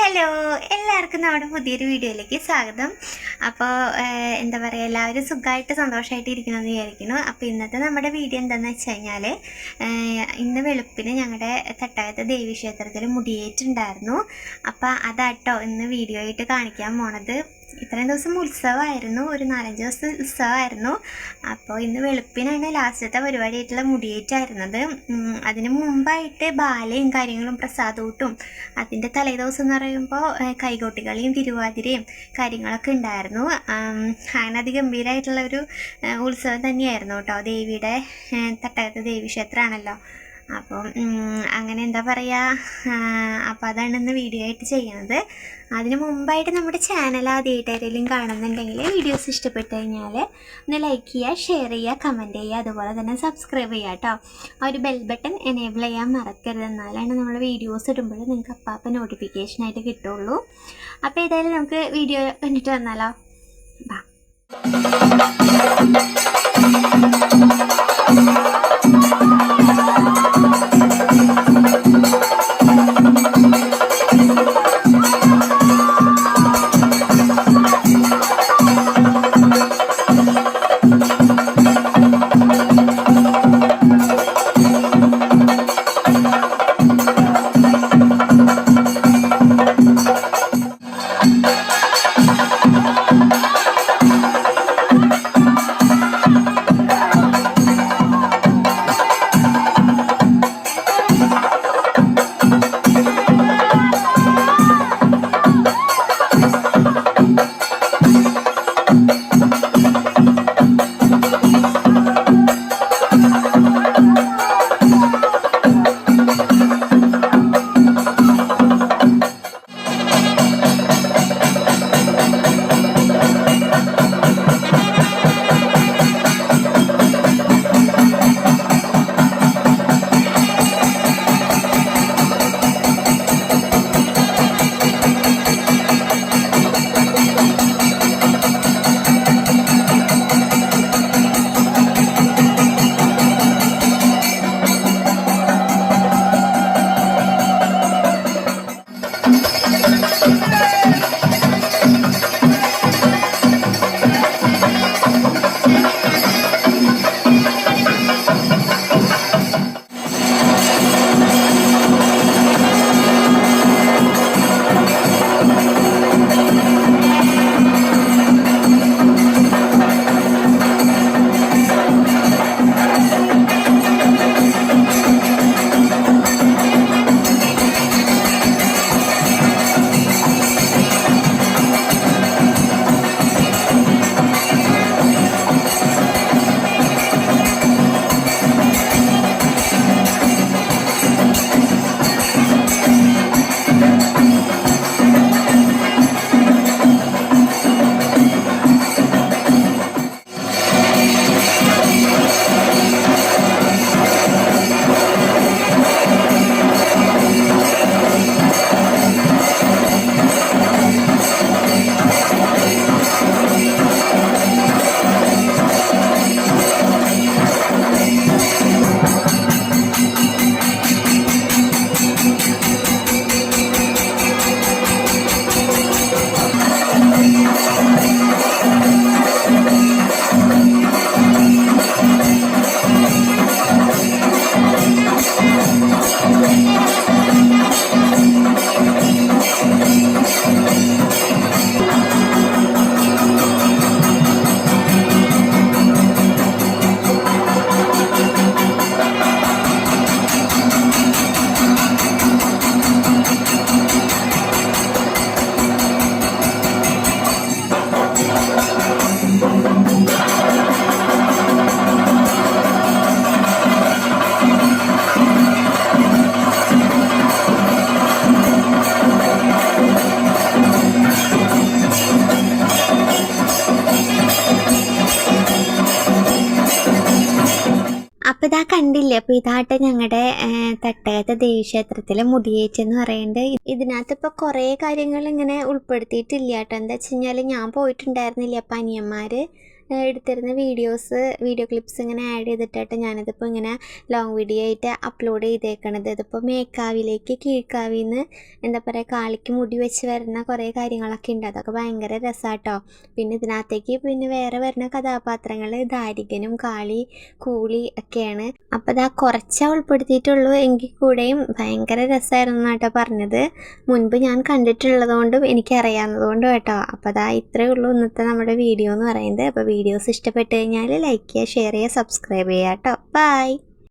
Hello എല്ലാവർക്കും നമ്മുടെ പുതിയൊരു വീഡിയോയിലേക്ക് സ്വാഗതം. അപ്പോൾ എന്താ പറയുക എല്ലാവരും സുഖമായിട്ട് സന്തോഷമായിട്ട് ഇരിക്കണമെന്ന് വിചാരിക്കുന്നു. അപ്പോൾ ഇന്നത്തെ നമ്മുടെ വീഡിയോ എന്താണെന്ന് വെച്ച് കഴിഞ്ഞാൽ ഇന്ന് വെളുപ്പിന് ഞങ്ങളുടെ തട്ടകത്തെ ദേവീക്ഷേത്രത്തിൽ മുടിയേറ്റുണ്ടായിരുന്നു അപ്പോൾ അതാട്ടോ ഇന്ന് വീഡിയോ ആയിട്ട് കാണിക്കാൻ പോണത്. ഇത്രയും ദിവസം ഉത്സവമായിരുന്നു. ഒരു നാലഞ്ച് ദിവസം ഉത്സവമായിരുന്നു. അപ്പോൾ ഇന്ന് വെളുപ്പിനാണ് ലാസ്റ്റത്തെ പരിപാടിയായിട്ടുള്ള മുടിയേറ്റായിരുന്നത്. അതിന് മുമ്പായിട്ട് ബാലയും കാര്യങ്ങളും പ്രസാദൂട്ടും അതിന്റെ തലേദിവസം എന്ന് പറയുമ്പോൾ കൈകൊട്ടികളിയും തിരുവാതിരയും കാര്യങ്ങളൊക്കെ ഉണ്ടായിരുന്നു. അങ്ങനെ അതിഗംഭീരമായിട്ടുള്ള ഒരു ഉത്സവം തന്നെയായിരുന്നു കേട്ടോ. ദേവിയുടെ തട്ടകത്ത് തട്ടകത്ത് ദേവീക്ഷേത്രമാണല്ലോ. അപ്പം അങ്ങനെ എന്താ പറയുക അപ്പം അതാണ് ഇന്ന് വീഡിയോ ആയിട്ട് ചെയ്യുന്നത് അതിന് മുമ്പായിട്ട് നമ്മുടെ ചാനൽ ആദ്യമായിട്ട് ആരെങ്കിലും കാണുന്നുണ്ടെങ്കിൽ വീഡിയോസ് ഇഷ്ടപ്പെട്ട് കഴിഞ്ഞാൽ ഒന്ന് ലൈക്ക് ചെയ്യുക ഷെയർ ചെയ്യുക കമന്റ് ചെയ്യുക അതുപോലെ തന്നെ സബ്സ്ക്രൈബ് ചെയ്യുക കേട്ടോ ആ ഒരു ബെൽ ബട്ടൺ എനേബിൾ ചെയ്യാൻ മറക്കരുത്. എന്നാലാണ് നമ്മൾ വീഡിയോസ് ഇടുമ്പോൾ നിങ്ങൾക്ക് അപ്പാപ്പം നോട്ടിഫിക്കേഷനായിട്ട് കിട്ടുള്ളൂ. അപ്പോൾ ഏതായാലും നമുക്ക് വീഡിയോ കണ്ടിട്ട് വന്നാലോ. ബാ ഇതാ കണ്ടില്ലേ? അപ്പോൾ ഇതാട്ടെ ഞങ്ങളുടെ തട്ടകത്തെ ദേവീക്ഷേത്രത്തിലെ മുടിയേറ്റെന്ന് പറയുന്നത് ഇതിനകത്ത് ഇപ്പോൾ കുറേ കാര്യങ്ങൾ ഇങ്ങനെ ഉൾപ്പെടുത്തിയിട്ടില്ല കേട്ടോ. എന്താ വെച്ച് കഴിഞ്ഞാൽ ഞാൻ പോയിട്ടുണ്ടായിരുന്നില്ല അപ്പം അനിയന്മാർ ഏഹ് എടുത്തിരുന്ന വീഡിയോസ് വീഡിയോ ക്ലിപ്സ് ഇങ്ങനെ ആഡ് ചെയ്തിട്ടായിട്ട് ഞാനിതിപ്പോൾ ഇങ്ങനെ ലോങ് വീഡിയോ ആയിട്ട് അപ്ലോഡ് ചെയ്തേക്കണത്. ഇതിപ്പോൾ മേക്കാവിലേക്ക് കീഴ്ക്കാവിൽ നിന്ന് എന്താ പറയുക കാളിക്ക് മുടി വെച്ച് വരുന്ന കുറേ കാര്യങ്ങളൊക്കെ ഉണ്ട്. അതൊക്കെ ഭയങ്കര രസമാട്ടോ പിന്നെ ഇതിനകത്തേക്ക് പിന്നെ വേറെ വരുന്ന കഥാപാത്രങ്ങൾ ദാരികനും കാളി കൂളി ഒക്കെയാണ്. അപ്പോൾ ഇതാ കുറച്ചേ ഉൾപ്പെടുത്തിയിട്ടുള്ളൂ. എങ്കിൽ കൂടെയും ഭയങ്കര രസമായിരുന്നു കേട്ടോ പറഞ്ഞത്. മുൻപ് ഞാൻ കണ്ടിട്ടുള്ളതുകൊണ്ടും എനിക്കറിയാവുന്നതുകൊണ്ടും കേട്ടോ. അപ്പോൾ അതാ ഇത്രയേ ഉള്ളൂ ഇന്നത്തെ നമ്മുടെ വീഡിയോ എന്ന് പറയുന്നത്. അപ്പോൾ വീഡിയോസ് ഇഷ്ടപ്പെട്ട് കഴിഞ്ഞാൽ ലൈക്ക് ചെയ്യുക ഷെയർ ചെയ്യുക സബ്സ്ക്രൈബ് ചെയ്യുക കേട്ടോ ബൈ